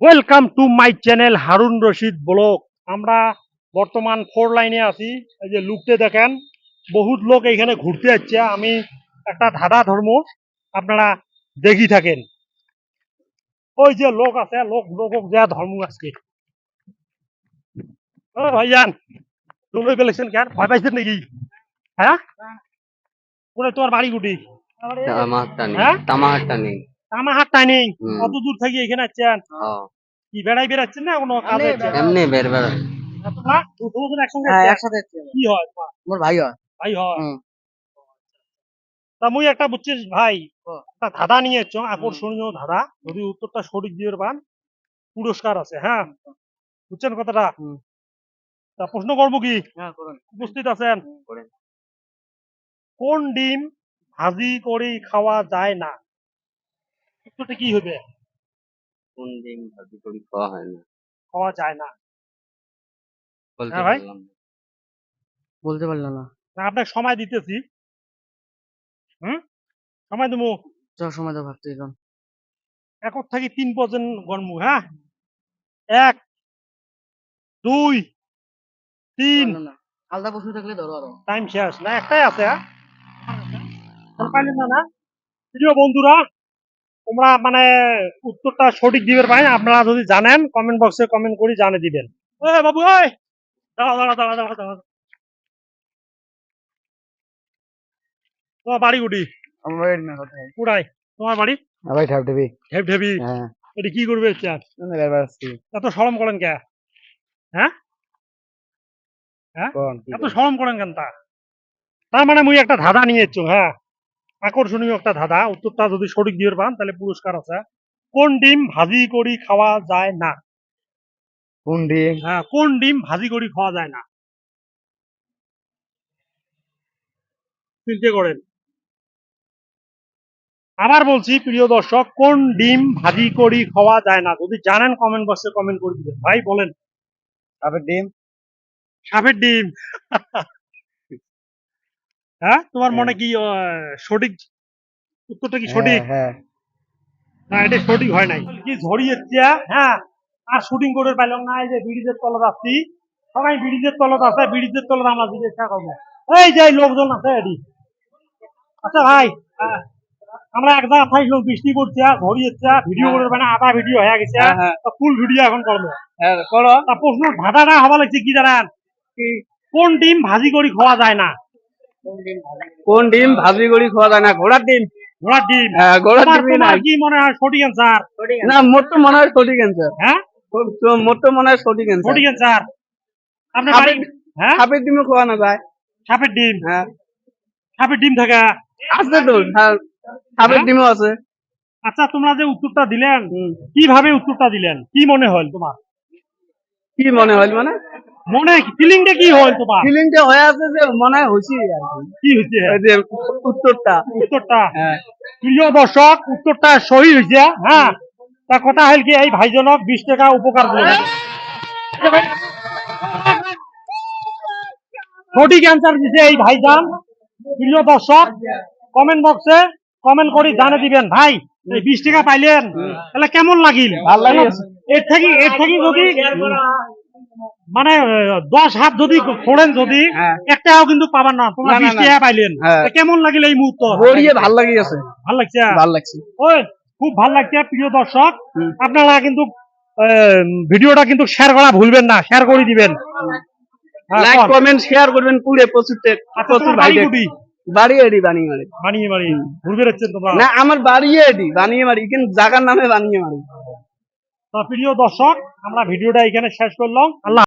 Welcome to my channel Harun Rashid blog আমরা বর্তমান four লাইনে আছি। এই যে লুকতে দেখেন বহুত লোক এখানে ঘুরতে যাচ্ছে। আমি একটা ধাঁধা ধর্ম আপনারা দেখি থাকেন। ওই যে লোক আছে লোক লোক যা ধর্ম আজকে। ও ভাইজান তুমি পেলেছেন কেন ভয় পাইছেন নাকি? হ্যাঁ? ওরে তোমার বাড়ি গুটি হ্যাঁ? তামাহাট্টা নেই আমার হাত টাইনিং কত দূর থেকে এখানে আসছেন? কি বেড়াই বেড়াচ্ছেন না কোনো কাজে এমনি বের হ্যাঁ আসছেন? একসাথে কি হয়? আমার ভাই হয়। ভাই হয়? তা মুই একটা বুঝছিস ভাই ও। ধাঁধা নিয়ে এসছো আকর্ষণীয় ধাঁধা। যদি উত্তরটা সঠিক দিয়ে পান পুরস্কার আছে হ্যাঁ? বুঝছেন কথাটা? তা প্রশ্ন করব কি? হ্যাঁ উপস্থিত আছেন? কোন ডিম ভাজি করে খাওয়া যায় না? উত্তরটা কি হবে? কোন ডিম ভাজি করি খাওয়া হয় না। খাওয়া যায় না। বলতে হ্যাঁ ভাই? পারলাম না। বলতে পারলাম না। না আপনাকে সময় দিতেছি। হুম? সময় দেবো। চ সময় তো ভাবতে দিলাম থেকে তিন পর্যন্ত গরমু হ্যাঁ? এক দুই তিন। পারলাম না। আলাদা প্রশ্ন থাকলে ধরো আরও। টাইম শেষ। না একটাই আছে হ্যাঁ? আর পাইলেন না না? প্রিয় বন্ধুরা তোমরা মানে উত্তরটা সঠিক দিবের পাই আপনারা যদি জানেন কমেন্ট বক্সে কমেন্ট করে জানিয়ে দিবেন। এ বাবু ওই দাঁড়া দাঁড়া দাঁড়া দাঁড়া দাঁড়া তোমার বাড়ি গুটি আমার বাড়ি না কোথায়? কুড়াই তোমার বাড়ি? হ্যাঁ। এটি কি করবে চার এত সরম করেন কে? কোন কি এত সরম করেন কেন তা? তার মানে মুই একটা ধাঁধা নিয়ে এসছো হ্যাঁ? আকর্ষণীয় একটা ধাঁধা। উত্তরটা যদি সঠিক দিয়ে পান তাহলে পুরস্কার আছে। কোন ডিম ভাজি করি খাওয়া যায় না? কোন ডিম? হ্যাঁ কোন ডিম ভাজি করি খাওয়া যায় না? চিন্তা করেন। আবার বলছি প্রিয় দর্শক কোন ডিম ভাজি করি খাওয়া যায় না? যদি জানেন কমেন্ট বক্সে কমেন্ট করে দিবেন। ভাই বলেন। সাপের ডিম? সাপের ডিম। হ্যাঁ? তোমার মনে কি আহ, সঠিক উত্তরটা কি সঠিক? হ্যাঁ না এটা সঠিক হয় নাই। কি ঝরিয়েছে হ্যাঁ আর শুটিং করে পাইলাম না এই যে ব্রিজের তলত আসছি সবাই ব্রিজের তলত আছে ব্রিজের তলত আমরা জিজ্ঞাসা করব। এই যে লোকজন আছে এটি। আচ্ছা ভাই হ্যাঁ, আমরা এক জায়গা থাকলাম বৃষ্টি পড়ছে ঝরিয়েছে ভিডিও করে মানে আধা ভিডিও হয়ে গেছে। হ্যাঁ। ফুল ভিডিও এখন করব। হ্যাঁ করো। তা প্রশ্ন ধাঁধাটা হওয়া লাগছে কি জানেন? কোন ডিম ভাজি করি খাওয়া যায় না? কোন ডিম? ভাজি করি খাওয়া যায় না। ঘোড়ার ডিম? ঘোড়ার ডিম। হ্যাঁ ঘোড়ার তোমার নাই। কি মনে হয় সঠিক অ্যান্সার না মোট তো মনে হয় সঠিক অ্যান্সার হ্যাঁ? মোট তো মনে হয় সঠিক অ্যান্সার সঠিক অ্যান্সার আপনার বাড়ি হ্যাঁ? সাপের ডিমও খাওয়ানো যায়। সাপের ডিম? হ্যাঁ। সাপের ডিম থাকা? আছে তো হ্যাঁ, সাপের হ্যাঁ? ডিমও আছে। আচ্ছা তোমরা যে উত্তরটা দিলেন। কীভাবে উত্তরটা দিলেন? কি মনে হল তোমার? কি মনে হল মানে? মনে ফিলিংটা কি হল তোমার? ফিলিংটা হয়ে আছে যে মনে হয় আর কি। যে উত্তরটা। উত্তরটা? হ্যাঁ। প্রিয় দর্শক উত্তরটা সহি হ্যাঁ? তা কথা হল কি এই ভাইজনক বিশ টাকা উপকার দিল সঠিক অ্যান্সার দিছে এই ভাইজান। প্রিয় দর্শক কমেন্ট বক্সে কমেন্ট করে জানিয়ে দিবেন ভাই এই বিশ টাকা পাইলেন তাহলে কেমন লাগিল? ভালো লাগিল। এর থেকে এর থেকে যদি মানে দশ হাত যদি ফোড়েন যদি হ্যাঁ। একটাও কিন্তু পাবার না তোমরা বিশ টাকা পাইলেন। হ্যাঁ। কেমন লাগিল এই মুহূর্ত? বড়িয়ে ভালো লাগিয়েছে। ভালো লাগছে? ভালো লাগছে। ওই খুব ভালো লাগছে প্রিয় দর্শক। আপনারা কিন্তু ভিডিওটা কিন্তু শেয়ার করা ভুলবেন না শেয়ার করে দিবেন। লাইক কমেন্ট শেয়ার করবেন পুরে প্রচুর তে- আচ্ছা, প্রচুর ভাই বাড়ি বাড়ি এডি বানিয়ে মারি বানিয়ে বানিয়ে ঘুরবে যাচ্ছেন তোমরা। না আমার বাড়ি এডি বানিয়ে মারি কিন্তু জায়গার নামে বানিয়ে মারি তো প্রিয় দর্শক আমরা ভিডিওটা এখানে শেষ করলাম। আল্লাহ